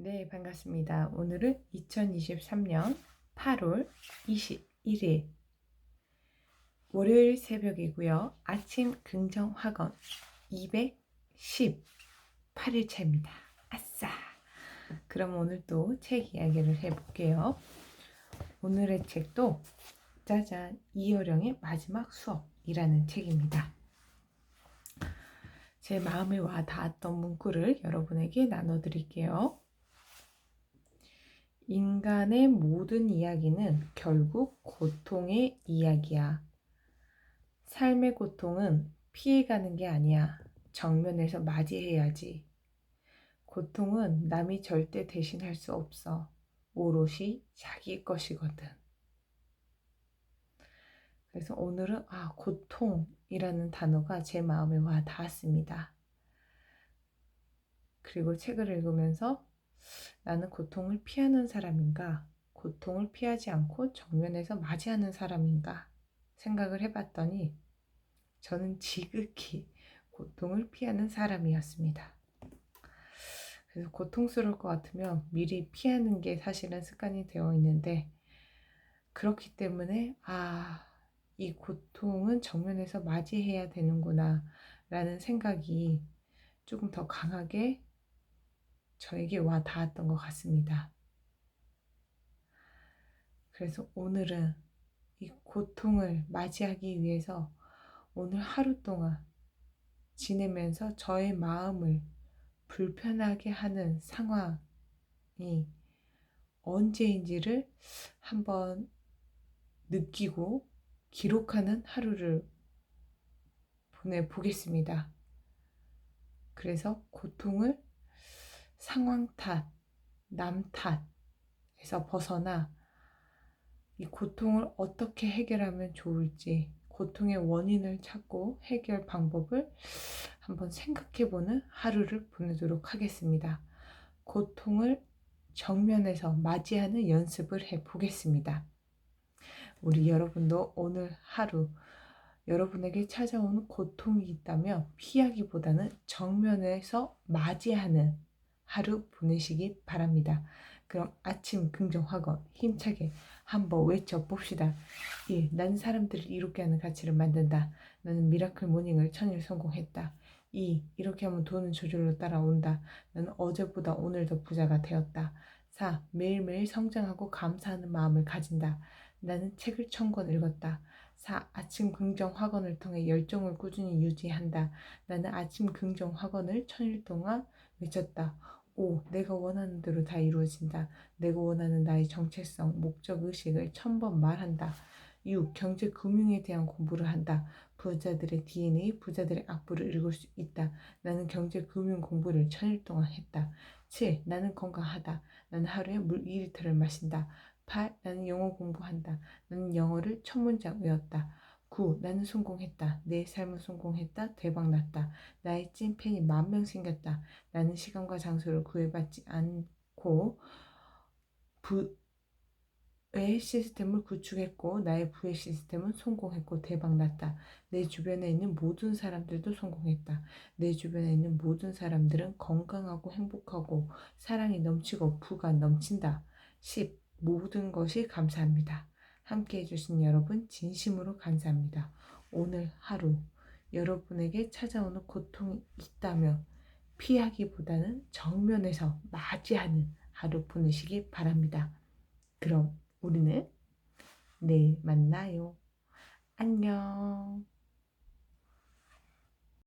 네, 반갑습니다. 오늘은 2023년 8월 21일 월요일 새벽이고요. 아침 긍정 학원 218일차입니다. 아싸! 그럼 오늘 또 책 이야기를 해볼게요. 오늘의 책도 짜잔 이어령의 마지막 수업이라는 책입니다. 제 마음에 와 닿았던 문구를 여러분에게 나눠드릴게요. 인간의 모든 이야기는 결국 고통의 이야기야. 삶의 고통은 피해가는 게 아니야. 정면에서 맞이해야지. 고통은 남이 절대 대신할 수 없어. 오롯이 자기 것이거든. 그래서 오늘은 아, 고통이라는 단어가 제 마음에 와 닿았습니다. 그리고 책을 읽으면서 나는 고통을 피하는 사람인가? 고통을 피하지 않고 정면에서 맞이하는 사람인가? 생각을 해봤더니 저는 지극히 고통을 피하는 사람이었습니다. 그래서 고통스러울 것 같으면 미리 피하는 게 사실은 습관이 되어 있는데 그렇기 때문에 아, 이 고통은 정면에서 맞이해야 되는구나 라는 생각이 조금 더 강하게 저에게 와 닿았던 것 같습니다. 그래서 오늘은 이 고통을 맞이하기 위해서 오늘 하루 동안 지내면서 저의 마음을 불편하게 하는 상황이 언제인지를 한번 느끼고 기록하는 하루를 보내보겠습니다. 그래서 고통을 상황 탓, 남 탓에서 벗어나 이 고통을 어떻게 해결하면 좋을지 고통의 원인을 찾고 해결 방법을 한번 생각해 보는 하루를 보내도록 하겠습니다. 고통을 정면에서 맞이하는 연습을 해 보겠습니다. 우리 여러분도 오늘 하루 여러분에게 찾아오는 고통이 있다면 피하기보다는 정면에서 맞이하는 하루 보내시기 바랍니다. 그럼 아침 긍정학원 힘차게 한번 외쳐봅시다. 예, 난 사람들을 이롭게 하는 가치를 만든다. 나는 미라클 모닝을 천일 성공했다. 2. 이렇게 하면 돈은 저절로 따라온다. 나는 어제보다 오늘 더 부자가 되었다. 4. 매일매일 성장하고 감사하는 마음을 가진다. 나는 책을 천 권 읽었다. 4. 아침 긍정 학원을 통해 열정을 꾸준히 유지한다. 나는 아침 긍정 학원을 천일 동안 외쳤다. 5. 내가 원하는 대로 다 이루어진다. 내가 원하는 나의 정체성, 목적 의식을 천번 말한다. 6. 경제 금융에 대한 공부를 한다. 부자들의 DNA, 부자들의 악보를 읽을 수 있다. 나는 경제 금융 공부를 천일 동안 했다. 7. 나는 건강하다. 나는 하루에 물 2리터를 마신다. 8. 나는 영어 공부한다. 나는 영어를 첫 문장 외웠다. 9. 나는 성공했다. 내 삶은 성공했다. 대박 났다. 나의 찐팬이 만 명 생겼다. 나는 시간과 장소를 구애받지 않고 부의 시스템을 구축했고 나의 부의 시스템은 성공했고 대박 났다. 내 주변에 있는 모든 사람들도 성공했다. 내 주변에 있는 모든 사람들은 건강하고 행복하고 사랑이 넘치고 부가 넘친다. 10. 모든 것이 감사합니다. 함께 해주신 여러분 진심으로 감사합니다. 오늘 하루 여러분에게 찾아오는 고통이 있다면 피하기보다는 정면에서 맞이하는 하루 보내시기 바랍니다. 그럼 우리는 내일 만나요. 안녕.